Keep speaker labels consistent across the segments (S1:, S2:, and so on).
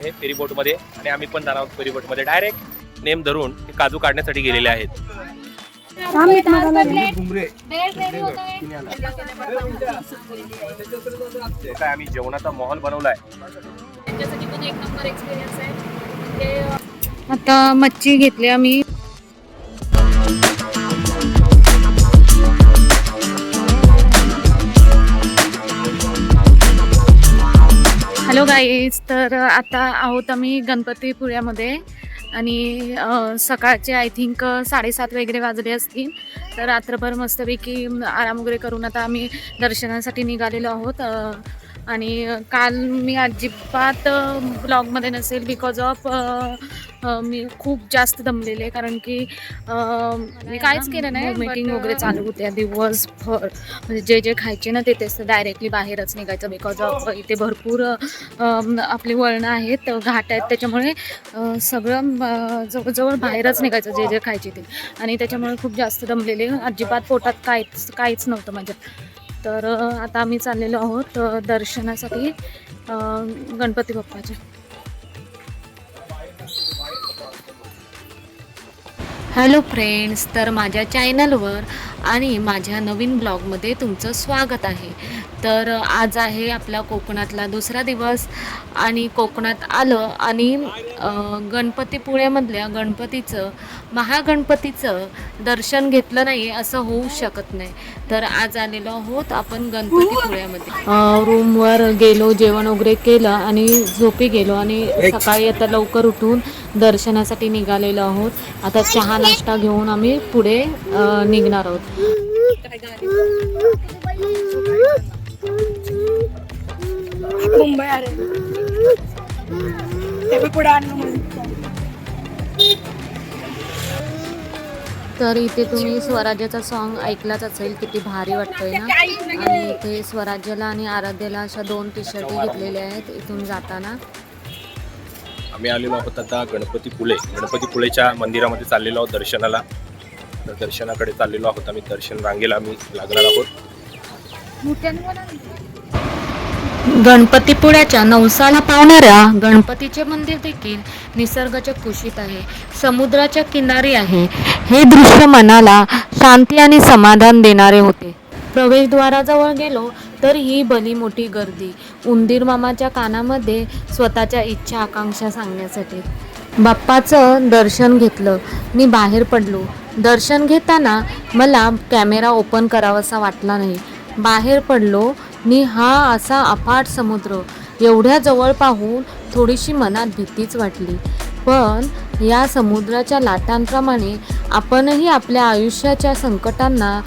S1: हे फेरीबोटमध्ये आणि आम्ही पण जाणार आहोत फेरीबोटमध्ये डायरेक्ट नेम धरून ते काजू काढण्यासाठी गेलेले आहेत. काय आम्ही जेवणाचा माहोल बनवलाय.
S2: म्हणजे आता मच्छी घेतली आम्ही. गाईज तर आता आहोत आम्ही गणपतीपुळ्यामध्ये आणि सकाळचे आय थिंक साडेसात वगैरे वाजले असतील. तर रात्रभर मस्तपैकी आराम वगैरे करून आता आम्ही दर्शनासाठी निघालेलो आहोत. आणि काल मी अजिबात ब्लॉगमध्ये नसेल बिकॉज ऑफ मी खूप जास्त दमलेले कारण की मी काहीच केलं नाही मीटिंग वगैरे चालू होत्या दिवसभर. म्हणजे जे जे खायचे ना ते तेच डायरेक्टली बाहेरच निघायचं बिकॉज ऑफ इथे भरपूर आपली वळणं आहेत घाट आहेत. त्याच्यामुळे सगळं जवळजवळ बाहेरच निघायचं जे जे खायचे ते. आणि त्याच्यामुळे खूप जास्त दमलेले. अजिबात पोटात काहीच काहीच नव्हतं माझ्या तर आता आम्ही चाललेलो आहोत दर्शनासाठी गणपती बाप्पाच्या. हॅलो फ्रेंड्स तर माझ्या चॅनलवर आणि माझ्या नवीन ब्लॉगमध्ये तुमचं स्वागत आहे. तर आज आहे आपला कोकणातला दुसरा दिवस आणि कोकणात आलं आणि अं, गणपतीपुळ्यामधल्या गणपतीचं महागणपतीचं दर्शन घेतलं नाही असं होऊ शकत नाही. तर आज आलेलो आहोत आपण गणपतीपुळ्यामध्ये रूमवर गेलो जेवण वगैरे केलं आणि झोपी गेलो आणि सकाळी आता लवकर उठून दर्शनासाठी निघालेलो आहोत. आता चहा नाश्ता घेऊन आम्ही पुढे निघणार आहोत.
S3: मुंबई अरे ते पुढे आणलं म्हणून.
S2: तर इथे तुम्ही स्वराज्याचा सॉन्ग ऐकलाच असेल किती भारी वाटतोय ना? आणि इथे स्वराज्याला आणि आराध्याला अशा दोन टी शर्ट घेतलेल्या आहेत इथून जाताना.
S1: आम्ही आलेलो आहोत आता गणपतीपुळे गणपतीपुळेच्या मंदिरामध्ये चाललेलो आहोत दर्शनाला. तर दर्शनाकडे चाललेलो आहोत आम्ही. दर्शन रांगेला आम्ही लागणार आहोत.
S2: गणपतीपुळ्याच्या नवसाला पावणाऱ्या गणपतीचे मंदिर देखील निसर्गाच्या कुशीत आहे. समुद्राच्या किनारी आहे. हे दृश्य मनाला शांती आणि समाधान देणारे होते. प्रवेशद्वाराजवळ गेलो तर ही भली मोठी गर्दी. उंदीर मामाच्या कानामध्ये स्वतःच्या इच्छा आकांक्षा सांगण्यासाठी. बाप्पाचं दर्शन घेतलं. मी बाहेर पडलो. दर्शन घेताना मला कॅमेरा ओपन करावासा वाटला नाही. बाहेर पडलो मी हा असा अफाट समुद्र एवढ्या जवळ पाहून थोडीशी मनात भीतीच वाटली. पण या समुद्राच्या लाटांप्रमाणे आपणही आपल्या आयुष्याच्या संकटांना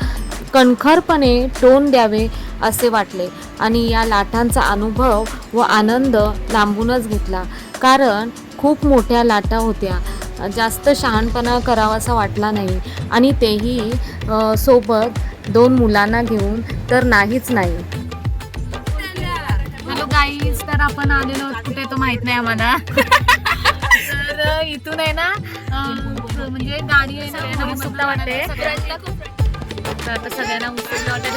S2: कणखरपणे तोंड द्यावे असे वाटले आणि या लाटांचा अनुभव व आनंद लांबूनच घेतला. कारण खूप मोठ्या लाटा होत्या. जास्त शहाणपणा करावासा वाटला नाही. आणि तेही सोबत दोन मुलांना घेऊन तर नाहीच नाही. हॅलो गाईज तर आपण आलेलो कुठे तो माहीत नाही आम्हाला. तर इथून आहे ना म्हणजे गाडी आहे ना सुद्धा वाटते तर सगळ्यांना उचललं वाटते.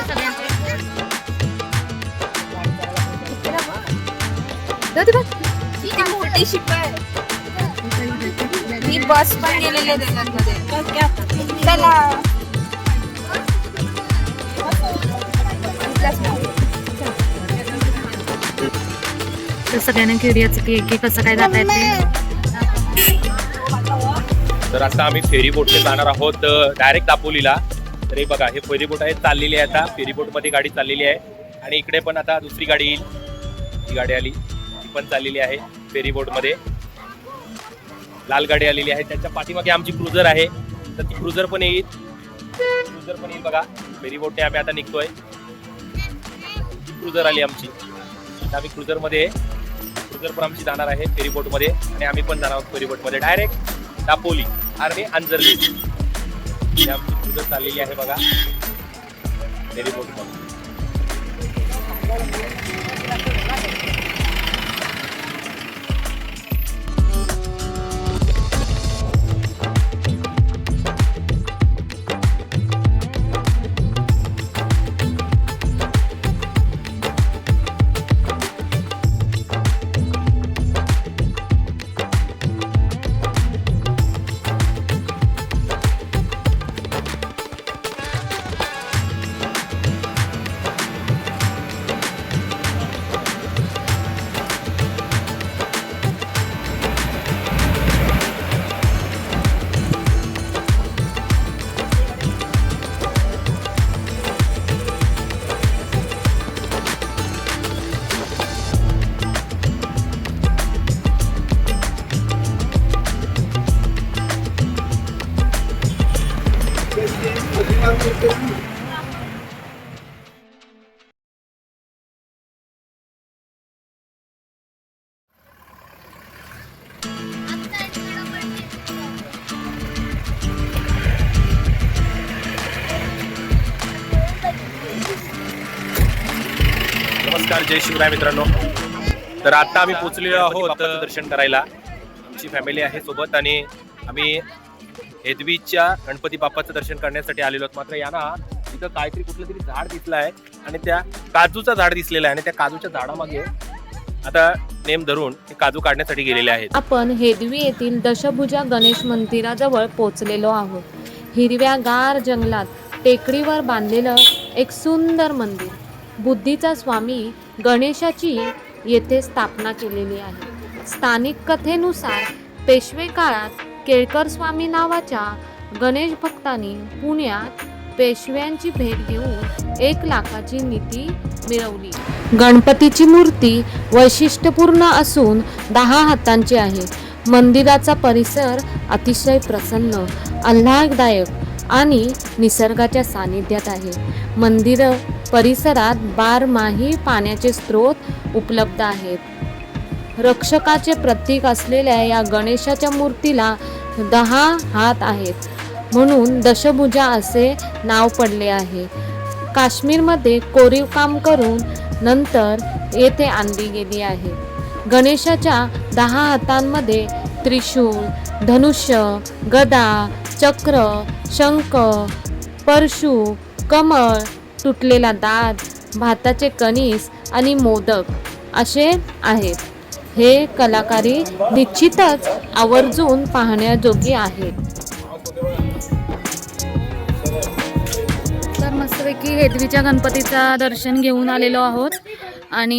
S3: किती मोठी मी बस पण गेलेली आहे त्याच्यामध्ये. चला.
S2: तर सगळ्यांना क्युरियासिटी आहे की कसं काय जाता येते
S1: तर आता आम्ही फेरीबोटने जाणार आहोत डायरेक्ट दापोलीला. तर हे बघा हे फेरीबोट आहे चाललेली आहे आता. फेरीबोटमध्ये गाडी चाललेली आहे. आणि इकडे पण आता दुसरी गाडी येईल. ही गाडी आली. ती पण चाललेली आहे फेरीबोटमध्ये लाल गाडी आलेली आहे. त्याच्या पाठीमागे आमची क्रुझर आहे. तर ती क्रुझर पण येईल. क्रुझर पण येईल बघा. फेरीबोटने आम्ही आता निघतोय. क्रुझर आली आमची. आम्ही क्रुझरमध्ये क्रुझर पण आमची जाणार आहे फेरीबोटमध्ये आणि आम्ही पण जाणार आहोत फेरीबोटमध्ये डायरेक्ट दापोली आणि अंजरली. ही आमची क्रुझर चाललेली आहे बघा. फेरीबोटमध्ये नमस्कार जय शिवराय मित्रांनो. तर आता आम्ही पोचलेलो आहोत दर्शन करायला. आमची फॅमिली आहे सोबत आणि आम्ही हेदवीच्या गणपती बाप्पाचं दर्शन करण्यासाठी आलेलो आहोत. मात्र यांना तिथं काहीतरी कुठलं तरी झाड दिसलं आहे आणि त्या काजूचं झाड दिसलेलं आहे आणि त्या काजूच्या झाडामागे आता नेम धरून ते काजू काढण्यासाठी गेलेले आहेत.
S4: आपण हेदवी येथील दशभुजा गणेश मंदिराजवळ पोचलेलो आहोत. हिरव्या गार जंगलात टेकडीवर बांधलेलं एक सुंदर मंदिर. बुद्धीचा स्वामी गणेशाची येथे स्थापना केलेली आहे. स्थानिक कथेनुसार पेशवे काळात केळकर स्वामी नावाच्या गणेश भक्तांनी पुण्यात पेशव्यांची भेट घेऊन एक लाखाची नीती मिळवली. गणपतीची मूर्ती वैशिष्ट्यपूर्ण असून दहा हातांची आहे. मंदिराचा परिसर अतिशय प्रसन्न आल्हाददायक आणि निसर्गाच्या सानिध्यात आहे. मंदिर परिसरात बारमाही पाण्याचे स्रोत उपलब्ध आहेत. रक्षकाचे प्रतीक असलेल्या या गणेशाच्या मूर्तीला दहा हात आहेत. म्हणून दशभुजा असे नाव पडले आहे. काश्मीरमध्ये कोरीव काम करून नंतर येथे आणली गेली आहे. गणेशाच्या दहा हातांमध्ये त्रिशूळ धनुष्य गदा चक्र शंख परशु कमळ तुटलेला दात भाताचे कणीस आणि मोदक असे आहेत. हे कलाकारी निश्चितच आवर्जून पाहण्याजोगी आहेत. तर मस्तपैकी हेदवीच्या गणपतीचा दर्शन घेऊन आलेलो आहोत. आणि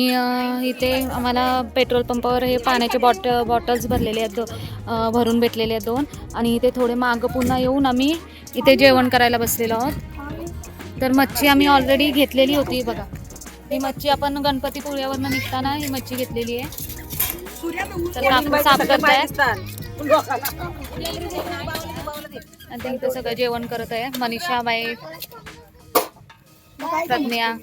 S4: इथे आम्हाला पेट्रोल पंपावर हे पाण्याचे बॉट बॉटल्स भरलेले आहेत दो भरून भेटलेले आहेत दोन. आणि इथे थोडे मागं पुन्हा येऊन आम्ही इथे जेवण करायला बसलेलो आहोत. तर मच्छी आम्ही ऑलरेडी घेतलेली होती बघा. ही मच्छी आपण गणपतीपुळ्यावरनं निघताना ही मच्छी घेतलेली आहे. साफ इथे सगळं जेवण करत आहे. मनीषा बाई प्रज्ञा.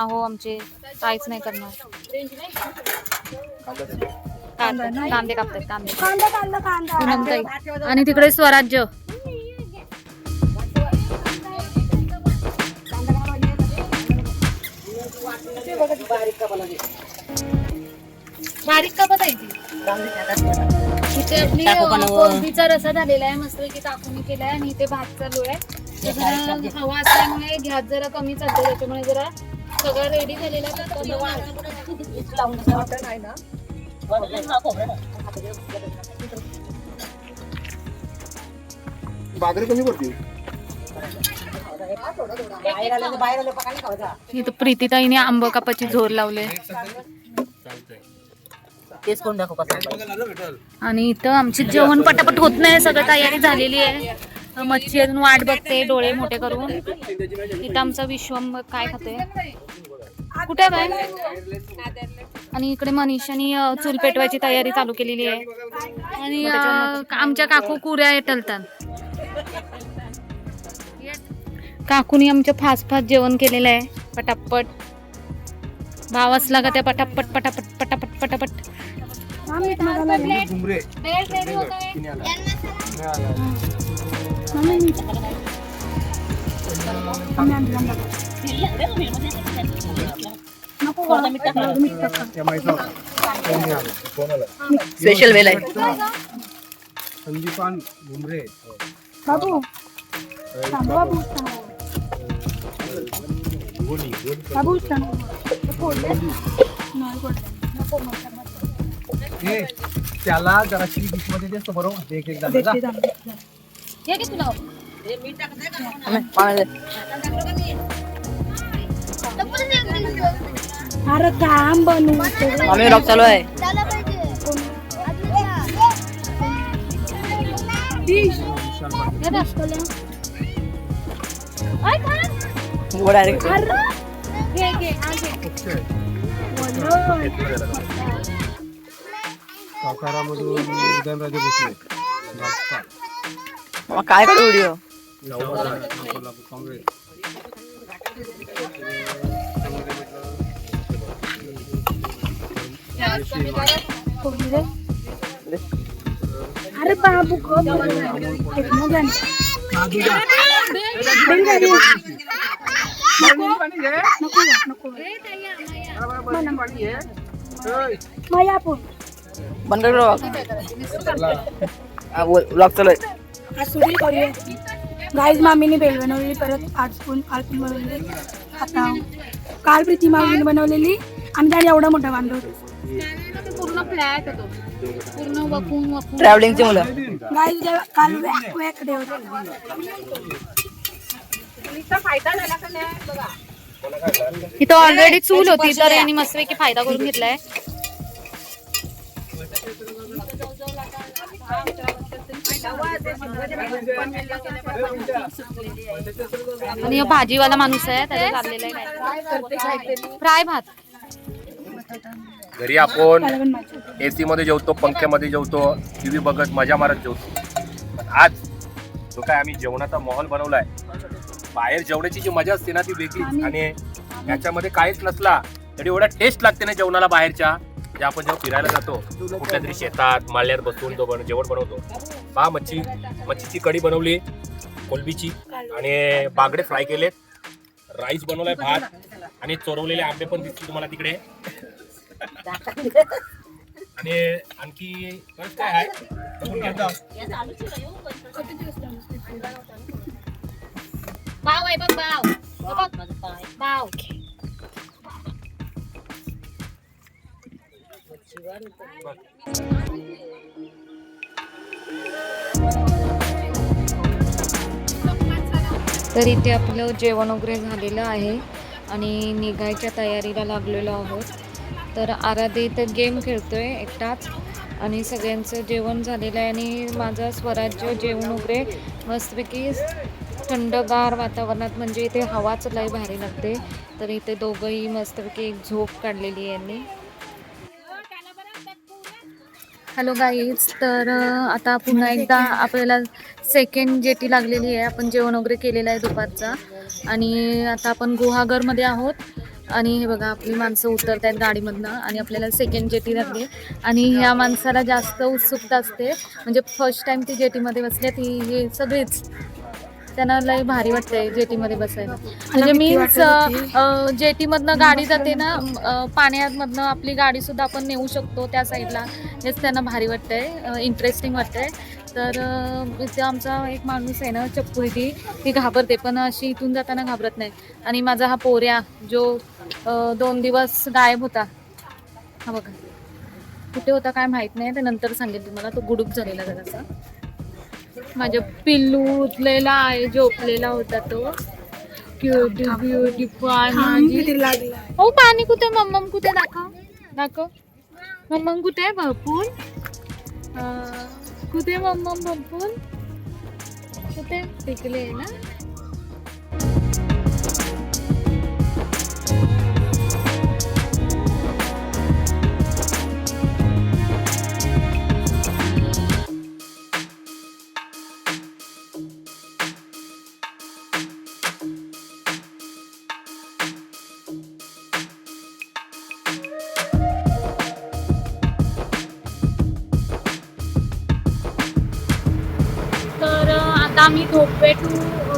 S4: आहो आमचे काहीच नाही करणार. कांदे कांदे कापतात कांदे. आणि तिकडे स्वराज्य. बारीक कापत आहे ती. इथे आपली कोलंबीचा रसा झालेला आहे मस्त की काकूनी केलाय आणि इथे भात चालू आहे. जरा हवा असल्यामुळे गॅस जरा कमी चालतो त्याच्यामुळे जरा सगळं रेडी झालेलं आहे बनवायचं.
S5: बागरी कमी पडते
S4: इथं प्रीतीताईने आंब कापाची झोर लावले.
S6: तेच कोण दाखव कसं
S4: आणि इथं आमची जेवण पटापट होत नाही सगळं तयारी झालेली आहे. मच्छी अजून वाट बघते डोळे मोठे करून. इथं आमचा विश्वम काय खाते कुठे आहे बाय आणि इकडे मनीषानी चूल पेटवायची तयारी चालू केलेली आहे. आणि आमच्या काकू कुऱ्या टलतात. काकूनी आमच्या फास्ट फास्ट जेवण केलेलं आहे पटापट. भाव असला का त्या पटापट पटापट पटापट पटापट.
S6: स्पेशल वेल आहे.
S5: संदीपान घुमरे. हे त्याला डिशमध्ये देतो बरोबर एक एक जण जा.
S4: हे घे तुला.
S7: अरे काम बनवू.
S6: आम्ही ब्लॉग चालू आहे. डायरेक्ट
S5: सातारामधून उदयनराजे भोसले.
S6: काय करू व्हिडिओ
S7: अरे बाबू
S6: बंद कर ब्लॉग चालू आहे.
S3: आज सुटी करूया. गाईज मामीने भेळ बनवलेली परत आज पण काल पण बनवलेली आता काल प्रीती मामीने बनवलेली आणि त्याने एवढा मोठा बांधव
S4: पूर्ण फ्लॅट होतो पूर्ण वकून वकून
S6: ट्रॅव्हलिंगची मुलं
S3: गाईज काल
S4: इथं ऑलरेडी चूल होती तर यांनी मस्तपैकी फायदा करून घेतलाय. आणि हा भाजीवाला माणूस आहे त्याला लागलेला आहे फ्राय भात.
S1: घरी आपण एसी मध्ये जेवतो पंख्यामध्ये जेवतो टीव्ही बघत मजा मारत जेवतो. पण आज जो काय आम्ही जेवणाचा माहोल बनवलाय बाहेर जेवण्याची जी मजा असते ना ती वेगळीच. आणि याच्यामध्ये काहीच नसला तरी एवढा टेस्ट लागते ना जेवणाला बाहेरच्या जे आपण जेव्हा फिरायला जातो कुठल्या तरी शेतात माळ्यात बसून जो बन- जेवण बनवतो. पहा मच्छी मच्छीची कढी बनवली कोलबीची आणि बागडे फ्राय केलेत राईस बनवलाय भात आणि चोरवलेले आंबे पण दिसतील तुम्हाला तिकडे. आणि आणखी काय आहे?
S4: आहे बघ बाव बाव तर इथे आपलं जेवण वगैरे झालेलं आहे आणि निघायच्या तयारीला लागलेलो आहोत. तर आराधे इथं गेम खेळतोय एकटाच आणि सगळ्यांचं जेवण झालेलं आहे आणि माझं स्वराज्य जेवण वगैरे मस्तपैकी थंडगार वातावरणात म्हणजे इथे हवाच लय भारी लागते. तर इथे दोघंही मस्तपैकी एक झोप काढलेली आहे यांनी. हॅलो गाईज तर आता पुन्हा एकदा आपल्याला सेकंड जेटी लागलेली आहे. आपण जेवण वगैरे केलेलं आहे दुपारचा. आणि आता आपण गुहागरमध्ये आहोत. आणि हे बघा आपली माणसं उतरत आहेत गाडीमधनं. आणि आपल्याला सेकंड जेटी लागली. आणि ह्या माणसाला जास्त उत्सुकता असते. म्हणजे फर्स्ट टाइम ती जेटीमध्ये बसल्या ती हे सगळीच त्यांना लय भारी वाटतंय जेटीमध्ये बसायला. म्हणजे मीन्स. जेटीमधनं गाडी जाते ना अं, पाण्यामधनं आपली गाडी सुद्धा आपण नेऊ शकतो त्या साईडला. हेच त्यांना भारी वाटतंय इंटरेस्टिंग वाटतंय. तर अं, इथे आमचा एक माणूस आहे ना चप्पू ती. ती घाबरते पण अशी इथून जाताना घाबरत नाही. आणि माझा हा पोऱ्या जो अं, दोन दिवस गायब होता. हा बघा. कुठे होता काय माहीत नाही ते नंतर सांगेल तुम्हाला. तो गुडूप झालेला जरासा. माझ्या पिल्लू उठलेला आहे झोपलेला होता तो. क्युटी ब्युटी पाय माझी
S3: लागला
S4: हो पाणी कुठे मम्मम कुठे दाखव. दाखव. मम्मम कुठे आहे भरपूर अं, कुठे मम्मम भरपूर कुठे? टिकले आहे ना? आता आम्ही धोपे टू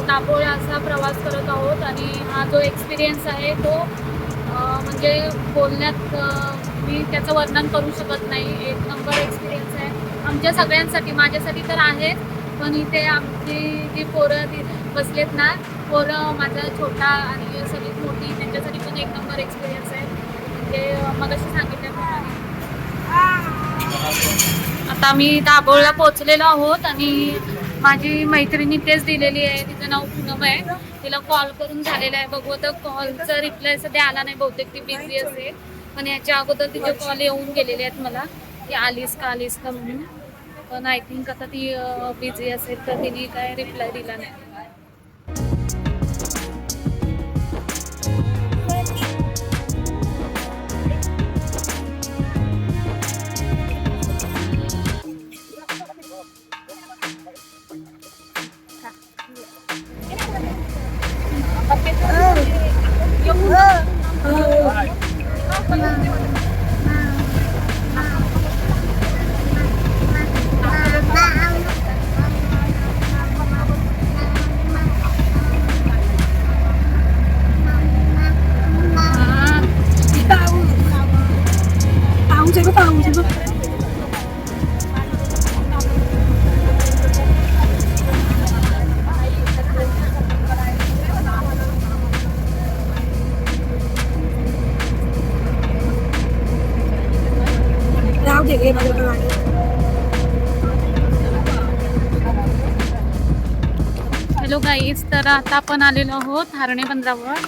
S4: दापोळे असा प्रवास करत आहोत आणि हा जो एक्सपिरियन्स आहे तो म्हणजे बोलण्यात मी त्याचं वर्णन करू शकत नाही. एक नंबर एक्सपिरियन्स आहे. आमच्या सगळ्यांसाठी माझ्यासाठी तर आहेत पण इथे आमची जी पोरं ती बसलेत ना पोरं माझा छोटा आणि सगळीत मोठी त्यांच्यासाठी पण एक नंबर एक्सपिरियन्स आहे. म्हणजे मग सांगितल्याप्रमाणे आता आम्ही दाभोळला पोचलेलो आहोत आणि माझी मैत्रिणी तेच दिलेली आहे तिचं नाव पूनम आहे. तिला कॉल करून झालेला आहे. बघू आता कॉलचा रिप्लाय सध्या आला नाही बहुतेक ती बिझी असेल. पण याच्या अगोदर तिचे कॉल येऊन गेलेले आहेत मला. की आलीस का आलीस का म्हणून. पण आय थिंक आता ती बिझी असेल तर तिने काय रिप्लाय दिला नाही.
S3: बघा गाडी
S4: हॅलो गाईज तर आता आपण आलेलो आहोत हारणे बंदरावर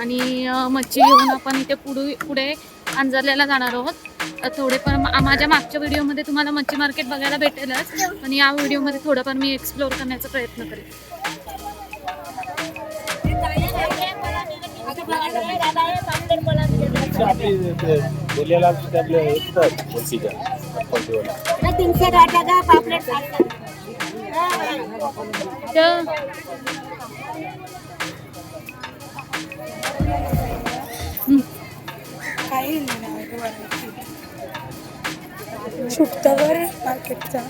S4: आणि मच्छी घेऊन आपण इथे पुढे पुढे अंजरल्याला जाणार आहोत थोडेफार माझ्या मागच्या व्हिडिओमध्ये तुम्हाला मच्छी मार्केट बघायला भेटेलच पण या व्हिडिओमध्ये थोडंफार मी एक्सप्लोअर करण्याचा प्रयत्न करेन
S7: तीनशे गाठ्या पापलेट
S4: तर
S3: काही शुक्तावर मार्केटचा.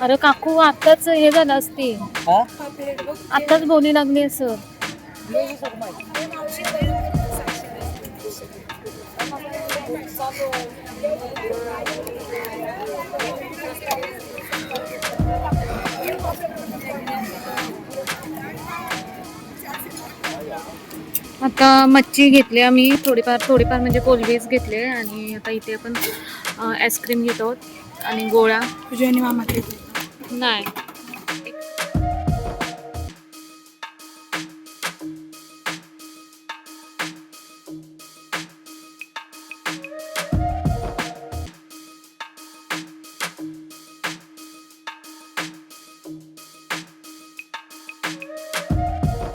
S4: अरे काकू आत्ताच हे झालं असते आत्ताच बोली लागली असं आता मच्छी घेतली आम्ही थोडीफार थोडीफार म्हणजे कोलबीज घेतले आणि आता इथे आपण आईस्क्रीम घेत आहोत आणि गोळा
S3: तुझ्या आणि मामाचे.
S4: नाही.